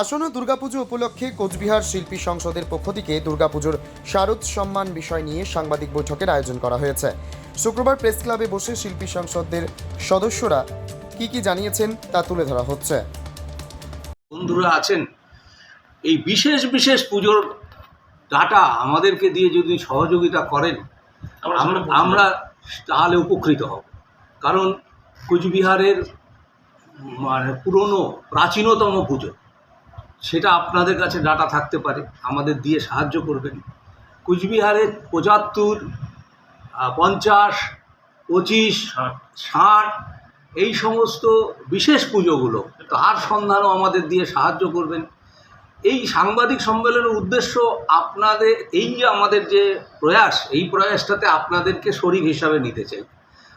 আসন্ন দুর্গাপুজো উপলক্ষে কোচবিহার শিল্পী সংসদের পক্ষ থেকে দুর্গাপুজোর শারদ সম্মান বিষয় নিয়ে সাংবাদিক বৈঠকের আয়োজন করা হয়েছে। শুক্রবার প্রেস ক্লাবে বসে শিল্পী সংসদের সদস্যরা কি কি জানিয়েছেন তা তুলে ধরা হচ্ছে। বন্ধুরা আছেন এই বিশেষ বিশেষ পুজোর ডাটা আমাদেরকে দিয়ে যদি সহযোগিতা করেন আমরা আমরা তাহলে উপকৃত হব। কারণ কুচবিহারের মানে পুরনো প্রাচীনতম পুজো সেটা আপনাদের কাছে ডাটা থাকতে পারে আমাদের দিয়ে সাহায্য করবেন। কুচবিহারের পঁচাত্তর পঞ্চাশ পঁচিশ ষাট। এই সমস্ত বিশেষ পুজোগুলো তার সন্ধানও আমাদের দিয়ে সাহায্য করবেন। এই সাংবাদিক সম্মেলনের উদ্দেশ্য আপনাদের এই যে আমাদের যে প্রয়াস এই প্রয়াসটাতে আপনাদেরকে শরিক হিসাবে নিতে চাই।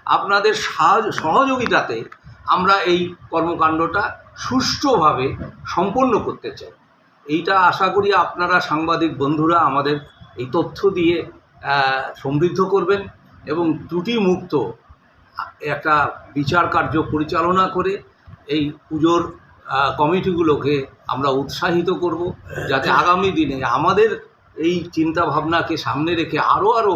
আপনাদের সাহায্য সহযোগিতাতে আমরা এই কর্মকাণ্ডটা সুষ্ঠুভাবে সম্পন্ন করতে চাই। এইটা আশা করি আপনারা সাংবাদিক বন্ধুরা আমাদের এই তথ্য দিয়ে সমৃদ্ধ করবেন এবং ত্রুটিমুক্ত একটা বিচার কার্য পরিচালনা করে এই পুজোর কমিটিগুলোকে আমরা উৎসাহিত করব যাতে আগামী দিনে আমাদের এই চিন্তা ভাবনাকে সামনে রেখে আরও আরও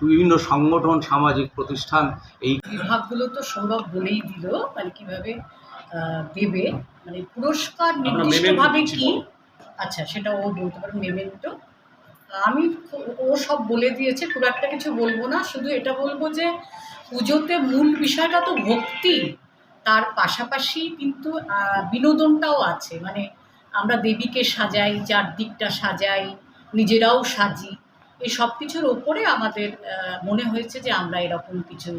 বিভিন্ন সংগঠন সামাজিক প্রতিষ্ঠান এই বিভাগগুলো তো সৌরভ বলেই দিল মানে কীভাবে দেবে মানে পুরস্কার নির্দিষ্টভাবে কি? আচ্ছা সেটা ও বলতে পারে মেমেন্টো। আমি ও সব বলে দিয়েছে খুব একটা কিছু বলব না শুধু এটা বলব যে পুজোতে মূল বিষয়টা তো ভক্তি তার পাশাপাশি কিন্তু বিনোদনটাও আছে মানে আমরা দেবীকে সাজাই চারদিকটা সাজাই নিজেরাও সাজি। এই সব কিছুর ওপরে আমাদের মনে হয়েছে যে আমরা এরকম কিছু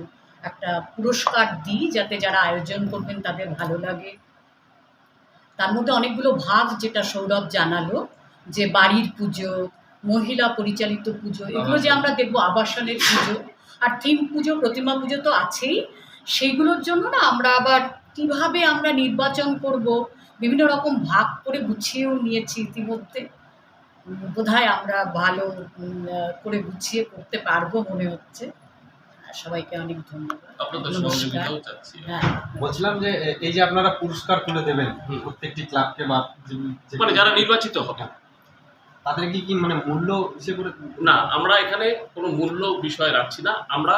একটা পুরস্কার দিই যাতে যারা আয়োজন করবেন তাদের ভালো লাগে। তার মধ্যে অনেকগুলো ভাগ যেটা সৌরভ জানালো যে বাড়ির পুজো, মহিলা পরিচালিত পুজো, এগুলো যে আমরা দেখব আবাসনের পুজো আর থিম পুজো, প্রতিমা পুজো তো আছেই। সেইগুলোর জন্য না আমরা আবার কীভাবে আমরা নির্বাচন করব, বিভিন্ন রকম ভাগ করে গুছিয়েও নিয়েছি ইতিমধ্যে। বোধহয় আমরা ভালো করে গুছিয়ে করতে পারব মনে হচ্ছে। সবাইকে অনেক ধন্যবাদ। হ্যাঁ। বলছিলাম যে এই যে আপনারা পুরস্কার তুলে দেবেন প্রত্যেকটি ক্লাবকে বা মানে যারা নির্বাচিত হবে। তাদের কি কি মানে মূল্য হিসেবে করে না আমরা এখানে কোনো মূল্য বিষয় রাখছি না। আমরা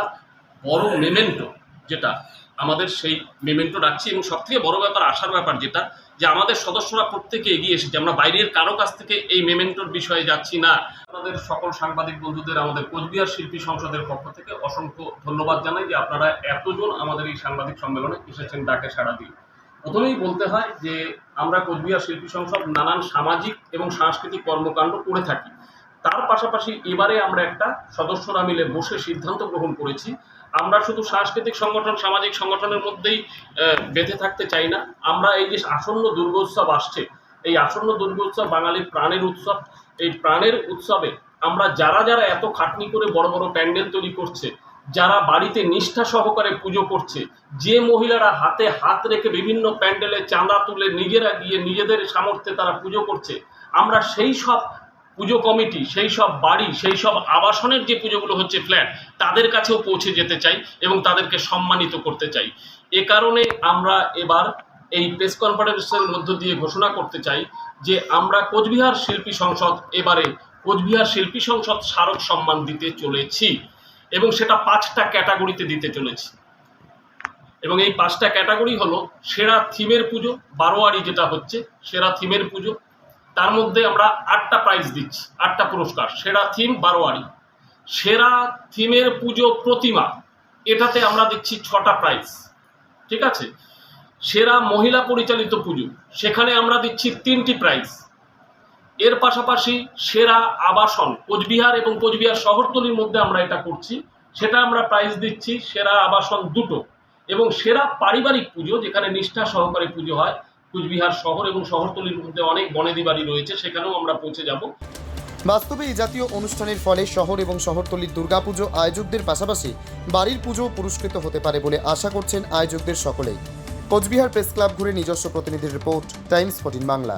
বড় মেমেন্টো যেটা আমাদের সেই মেমেন্টো রাখছি এবং সব থেকে বড় ব্যাপার আসার ব্যাপার যেটা যে আমাদের সদস্যরা প্রত্যেকে এগিয়ে এসেছে, আমরা বাইরের কারও কাছ থেকে এই মেমেন্টোর বিষয়ে যাচ্ছি না। আপনাদের সকল সাংবাদিক বন্ধুদের, আমাদের কোচবিহার শিল্পী সংসদের পক্ষ থেকে অসংখ্য ধন্যবাদ জানাই যে আপনারা এতজন আমাদের এই সাংবাদিক সম্মেলনে এসেছেন ডাকে সাড়া দিয়ে। প্রথমেই বলতে হয় যে আমরা কোচবিহার শিল্পী সংসদ নানান সামাজিক এবং সাংস্কৃতিক কর্মকাণ্ড করে থাকি। তার পাশাপাশি এবারে আমরা একটা সদস্যরা মিলে বসে সিদ্ধান্ত গ্রহণ করেছি। আমরা শুধু সাংস্কৃতিক সংগঠন, সামাজিক সংগঠনের মধ্যেই বেঁধে থাকতে চাই না। আমরা এই যে আসন্ন দুর্গোৎসব আসছে, এই আসন্ন দুর্গোৎসব বাঙালির প্রাণের উৎসব। এই প্রাণের উৎসবে আমরা যারা যারা এত খাটনি করে বড় বড় প্যান্ডেল তৈরি করছে, যারা বাড়িতে নিষ্ঠা সহকারে পুজো করছে, যে মহিলারা হাতে হাত রেখে বিভিন্ন প্যান্ডেলে চাঁদা তুলে নিজেরা গিয়ে নিজেদের সামর্থ্যে তারা পুজো করছে, আমরা সেই সব পুজো কমিটি, সেই সব বাড়ি, সেই সব আবাসনের যে পুজোগুলো হচ্ছে ফ্ল্যাট তাদের কাছেও পৌঁছে যেতে চাই এবং তাদেরকে সম্মানিত করতে চাই। এ কারণে আমরা এবার এই প্রেস কনফারেন্সের মধ্য দিয়ে ঘোষণা করতে চাই যে আমরা কোচবিহার শিল্পী সংসদ এবারে কোচবিহার শিল্পী সংসদ স্মারক সম্মান দিতে চলেছি এবং সেটা পাঁচটা ক্যাটাগরিতে দিতে চলেছি। এবং এই পাঁচটা ক্যাটাগরি হলো সেরা থিমের পুজো, বারোয়ারি যেটা হচ্ছে, সেরা থিমের পুজো তার মধ্যে আমরা আটটা প্রাইজ দিচ্ছি, আটটা পুরস্কার। সেরা থিম বারোয়ারি। সেরা থিমের পুজো প্রতিমা, এটাতে আমরা দিচ্ছি ছটা প্রাইজ ঠিক আছে? সেরা মহিলা পরিচালিত পুজো, সেখানে আমরা দিচ্ছি তিনটি প্রাইজ এর পাশাপাশি সেরা আবাসন, কোচবিহার এবং কোচবিহার শহরতলির মধ্যে আমরা এটা করছি। সেটা আমরা প্রাইজ দিচ্ছি, সেরা আবাসন দুটো এবং সেরা পারিবারিক পুজো, যেখানে নিষ্ঠা সহকারে পুজো হয় কুচবিহার শহর এবং শহরতলির মধ্যে অনেক বনেদি বাড়ি রয়েছে, সেখানেও আমরা পৌঁছে যাব। বাস্তবে এই জাতীয় অনুষ্ঠানের ফলে শহর এবং শহরতলির দুর্গাপুজো আয়োজকদের পাশাপাশি বাড়ির পুজো পুরস্কৃত হতে পারে বলে আশা করছেন আয়োজকদের সকলেই। কোচবিহার প্রেস ক্লাব ঘুরে নিজস্ব প্রতিনিধির রিপোর্ট, টাইমস ফোর্টিন বাংলা।